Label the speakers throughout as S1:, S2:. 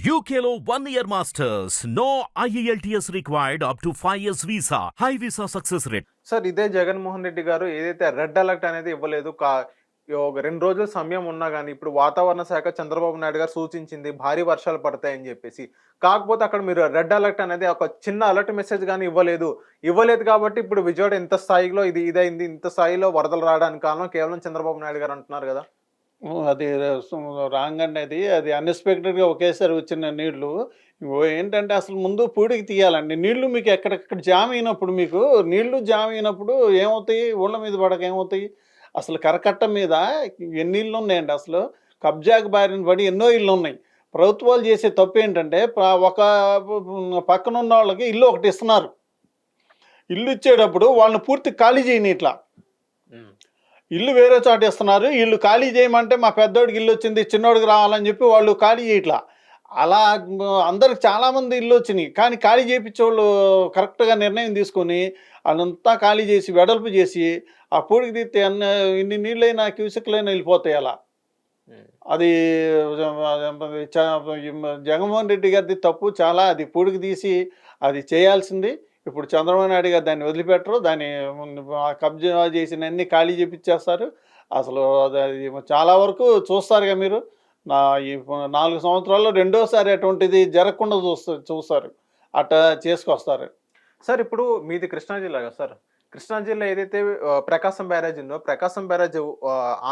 S1: యూకేలో one year masters no E IELTS required up to 5 years visa. High visa success rate.
S2: Sir ఇదే జగన్మోహన్ రెడ్డి గారు ఏదైతే red alert అనేది ఇవ్వలేదు కా ఒక రెండు రోజుల సమయం ఉన్నా కానీ ఇప్పుడు వాతావరణ శాఖ చంద్రబాబు నాయుడు గారు సూచించింది భారీ వర్షాలు పడతాయని చెప్పేసి కాకపోతే అక్కడ మీరు రెడ్ అలర్ట్ అనేది ఒక చిన్న అలర్ట్ మెసేజ్ కానీ ఇవ్వలేదు ఇవ్వలేదు కాబట్టి ఇప్పుడు విజయవాడ ఇంత స్థాయిలో ఇది ఇదైంది ఇంత స్థాయిలో వరదలు రావడానికి కారణం కేవలం చంద్రబాబు నాయుడు గారు అంటున్నారు కదా
S3: అది రాంగ్ అండి అది. అది అన్ఎక్స్పెక్టెడ్గా ఒకేసారి వచ్చిన నీళ్ళు. ఏంటంటే అసలు ముందు పూడికి తీయాలండి. నీళ్ళు మీకు ఎక్కడెక్కడ జామ్ అయినప్పుడు మీకు నీళ్ళు జామ్ అయినప్పుడు ఏమవుతాయి? ఊళ్ళ మీద పడక ఏమవుతాయి? అసలు కరకట్ట మీద ఎన్ని ఇళ్ళు ఉన్నాయండి అసలు? కబ్జాకు బారిన పడి ఎన్నో ఇళ్ళు ఉన్నాయి ప్రభుత్వాలు చేసే తప్పు ఏంటంటే ఒక పక్కన ఉన్న వాళ్ళకి ఇల్లు ఒకటి ఇస్తున్నారు. ఇల్లు ఇచ్చేటప్పుడు వాళ్ళని పూర్తి ఖాళీ చేయని ఇట్లా ఇల్లు వేరే చోట ఇస్తున్నారు. ఇల్లు ఖాళీ చేయమంటే మా పెద్దోడికి ఇల్లు వచ్చింది చిన్నోడికి రావాలని చెప్పి వాళ్ళు ఖాళీ చేయట్లా. అలా అందరికి చాలామంది ఇల్లు వచ్చినాయి. కానీ ఖాళీ చేయించే వాళ్ళు కరెక్ట్గా నిర్ణయం తీసుకొని వాళ్ళంతా ఖాళీ చేసి వెడల్పు చేసి ఆ పూడికి తీస్తే అన్న ఇన్ని నీళ్ళైనా క్యూసెక్లైనా వెళ్ళిపోతాయి అలా. అది జగన్మోహన్ రెడ్డి గారిది తప్పు చాలా. అది పూడికి తీసి అది చేయాల్సింది. ఇప్పుడు చంద్రబాబు నాయుడు గారు దాన్ని వదిలిపెట్టరు దాన్ని కబ్జా చేసిన అన్ని ఖాళీ చేపించేస్తారు అసలు చాలా వరకు చూస్తారుగా మీరు. నా ఈ నాలుగు సంవత్సరాల్లో రెండోసారి అటువంటిది జరగకుండా చూస్తారు చూస్తారు. అట్టా చేసుకొస్తారు.
S2: సార్ ఇప్పుడు మీది కృష్ణా జిల్లా కదా సార్. కృష్ణా జిల్లా ఏదైతే ప్రకాశం బ్యారేజ్ ఉందో ప్రకాశం బ్యారేజ్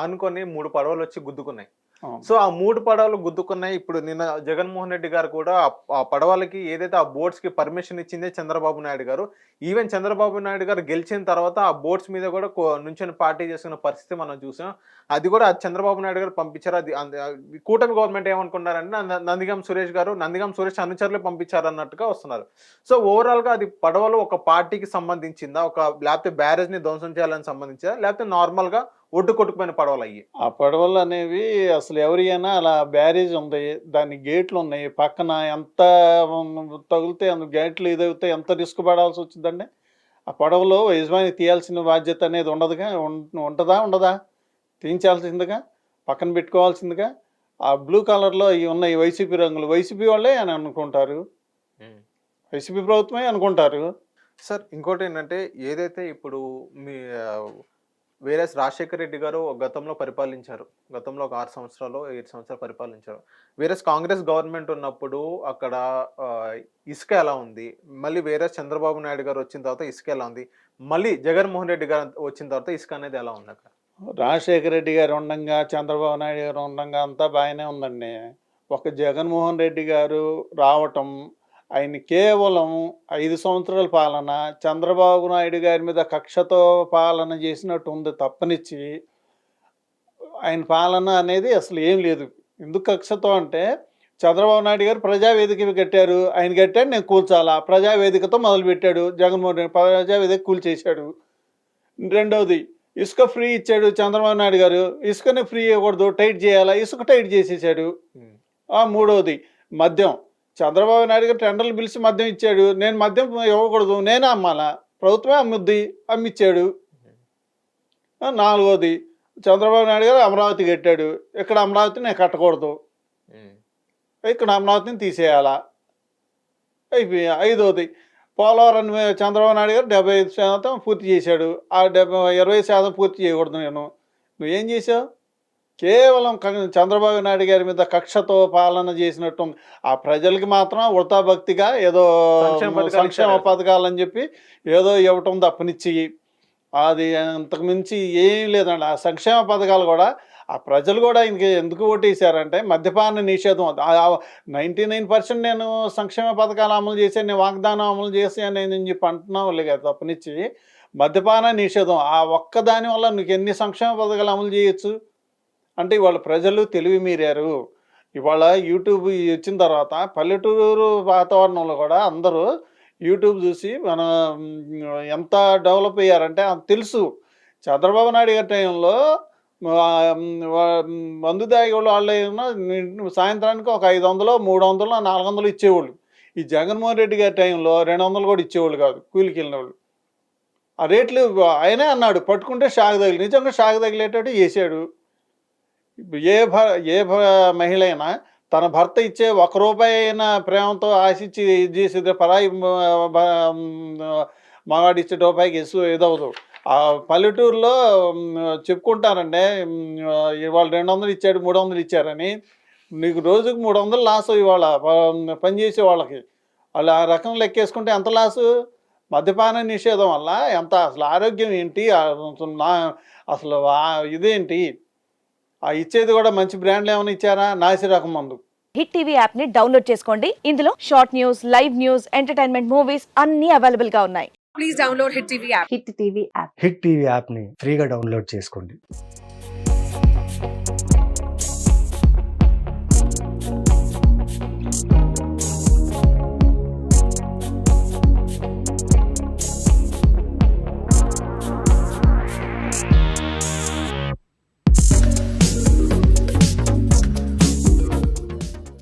S2: ఆనుకొని మూడు పడవలు వచ్చి గుద్దుకున్నాయి. సో ఆ మూడు పడవలు గుద్దుకున్నాయి. ఇప్పుడు నిన్న జగన్మోహన్ రెడ్డి గారు కూడా ఆ- పడవలకి ఏదైతే ఆ బోట్స్కి పర్మిషన్ ఇచ్చిందే చంద్రబాబు నాయుడు గారు ఈవెన్ చంద్రబాబు నాయుడు గారు గెలిచిన తర్వాత ఆ బోట్స్ మీద కూడా నుంచొని పార్టీ చేసుకున్న పరిస్థితి మనం చూసాం. అది కూడా ఆ చంద్రబాబు నాయుడు గారు పంపించారు. అది కూటమి గవర్నమెంట్ ఏమనుకున్నారంటే నందిగం సురేష్ గారు నందిగం సురేష్ అనుచరులు పంపించారు అన్నట్టుగా వస్తున్నారు. సో ఓవరాల్గా అది పడవలు ఒక పార్టీకి సంబంధించిందా? ఒక లేకపోతే బ్యారేజ్ని ధ్వంసం చేయాలని సంబంధించిందా? లేకపోతే నార్మల్గా ఒడ్డు కొట్టుకుపోయిన పడవలు అయ్యి.
S3: ఆ పడవలు అనేవి అసలు ఎవరైనా అలా బ్యారేజ్ ఉంది. దాని గేట్లు ఉన్నాయి. పక్కన ఎంత తగిలితే అంత గేట్లు ఇదవుతే ఎంత రిస్క్ పడాల్సి వచ్చిందండి? ఆ పడవలో యజమాని తీయాల్సిన బాధ్యత అనేది ఉండదుగా? ఉం- ఉంటుందా ఉండదా? తీయించాల్సిందిగా? పక్కన పెట్టుకోవాల్సిందిగా? ఆ బ్లూ కలర్లో ఇవి ఉన్నాయి వైసీపీ రంగులు. వైసీపీ వాళ్ళే అని అనుకుంటారు. వైసీపీ ప్రభుత్వమే అనుకుంటారు.
S2: సార్ ఇంకోటి ఏంటంటే ఏదైతే ఇప్పుడు మీ వేరే రాజశేఖర రెడ్డి గారు గతంలో పరిపాలించారు. గతంలో ఒక ఆరు సంవత్సరాలు ఏడు సంవత్సరాలు పరిపాలించారు. వేరే కాంగ్రెస్ గవర్నమెంట్ ఉన్నప్పుడు అక్కడ ఇసుక ఎలా ఉంది? మళ్ళీ వేరే చంద్రబాబు నాయుడు గారు వచ్చిన తర్వాత ఇసుక ఎలా ఉంది? మళ్ళీ జగన్మోహన్ రెడ్డి గారు వచ్చిన తర్వాత ఇసుక అనేది ఎలా ఉంది అక్కడ?
S3: రాజశేఖర రెడ్డి గారు ఉండగా చంద్రబాబు నాయుడు గారు ఉండగా అంతా బాగానే ఉందండి. ఒక జగన్మోహన్ రెడ్డి గారు రావటం ఆయన కేవలం ఐదు సంవత్సరాల పాలన చంద్రబాబు నాయుడు గారి మీద కక్షతో పాలన చేసినట్టు ఉంది తప్పనిచ్చి ఆయన పాలన అనేది అసలు ఏం లేదు. ఎందుకు కక్షతో అంటే చంద్రబాబు నాయుడు గారు ప్రజావేదిక కట్టారు. ఆయన కట్టాడు నేను కూల్చాలా? ప్రజావేదికతో మొదలుపెట్టాడు. జగన్మోహన్ రెడ్డి ప్రజావేదిక కూల్చేశాడు రెండవది ఇసుక ఫ్రీ ఇచ్చాడు చంద్రబాబు నాయుడు గారు. ఇసుకని ఫ్రీ ఇవ్వకూడదు టైట్ చేయాలా? ఇసుక టైట్ చేసేసాడు. మూడవది మద్యం. చంద్రబాబు నాయుడు గారు టెండర్లు పిలిచి మద్యం ఇచ్చాడు. నేను మద్యం ఇవ్వకూడదు. నేనే అమ్మాలా? ప్రభుత్వమే అమ్ముద్ది అమ్మిచ్చాడు. నాలుగోది చంద్రబాబు నాయుడు గారు అమరావతి కట్టాడు. ఇక్కడ అమరావతి నేను కట్టకూడదు. ఇక్కడ అమరావతిని తీసేయాలా? అయిపోయి ఐదోది పోలవరం చంద్రబాబు నాయుడు గారు డెబ్బై ఐదు శాతం పూర్తి చేశాడు. ఆ డెబ్బై ఇరవై శాతం పూర్తి చేయకూడదు నేను. నువ్వేం చేసావు? కేవలం క- చంద్రబాబు నాయుడు గారి మీద కక్షతో పాలన చేసినట్టు. ఆ ప్రజలకి మాత్రం ఉడతా భక్తిగా ఏదో
S2: సంక్షేమ.
S3: పథకాలని చెప్పి ఏదో ఇవ్వటం తప్పనిచ్చి అది అంతకు మించి ఏం లేదండి. ఆ సంక్షేమ పథకాలు కూడా ఆ ప్రజలు కూడా ఆయనకి ఎందుకు ఓటేశారంటే మద్యపాన నిషేధం. నైంటీ నైన్ పర్సెంట్ నేను సంక్షేమ పథకాలు అమలు చేశాను నేను వాగ్దానం అమలు చేశాను నేను చెప్పి అంటున్నాం వాళ్ళే కదా తప్పనిచ్చి. మద్యపాన నిషేధం. ఆ ఒక్క దాని వల్ల నీకు ఎన్ని సంక్షేమ పథకాలు అమలు చేయొచ్చు? అంటే ఇవాళ ప్రజలు తెలివి మీరారు. ఇవాళ యూట్యూబ్ వచ్చిన తర్వాత పల్లెటూరు వాతావరణంలో కూడా అందరూ యూట్యూబ్ చూసి మన ఎంత డెవలప్ అయ్యారంటే అంత తెలుసు. చంద్రబాబు నాయుడు గారి టైంలో మందు తాగేవాళ్ళు వాళ్ళు వాళ్ళు సాయంత్రానికి ఒక ఐదు వందలు మూడు వందలు నాలుగు వందలు ఇచ్చేవాళ్ళు. ఈ జగన్మోహన్ రెడ్డి గారి టైంలో రెండు వందలు కూడా ఇచ్చేవాళ్ళు కాదు కూలికి వెళ్ళిన వాళ్ళు ఆ రేట్లు ఆయనే అన్నాడు పట్టుకుంటే షాక్ తగిలి నిజంగా షాక్ తగిలేటట్టు చేశాడు. ఏ భ ఏ భ మహిళ అయినా తన భర్త ఇచ్చే ఒక రూపాయి అయినా ప్రేమతో ఆశించి ఇది చేసేది పరాయి మ- మగాడు ఇచ్చే రూపాయికి ఇసు ఇదవదు ఆ పల్లెటూరులో చెప్పుకుంటారండి ఇవాళ రెండు వందలు ఇచ్చాడు మూడు వందలు ఇచ్చారని. నీకు రోజుకు మూడు వందలు లాస్ ఇవాళ పనిచేసే వాళ్ళకి. వాళ్ళు ఆ రకం లెక్కేసుకుంటే ఎంత లాసు? మద్యపాన నిషేధం వల్ల ఎంత? అసలు ఆరోగ్యం ఏంటి? అసలు నా- అసలు ఇదేంటి? ఆ ఇచ్చేది కూడా మంచి బ్రాండ్లు ఏమైనా ఇచ్చారా? నాసి రకం మందు.
S4: హిట్ టీవీ యాప్ని డౌన్లోడ్ చేసుకోండి. ఇందులో short news live news entertainment movies అన్ని అవైలబుల్గా ఉన్నాయి.
S5: please download Hit TV app.
S4: Hit TV app.
S6: Hit TV యాప్ని ఫ్రీగా డౌన్లోడ్ చేసుకోండి.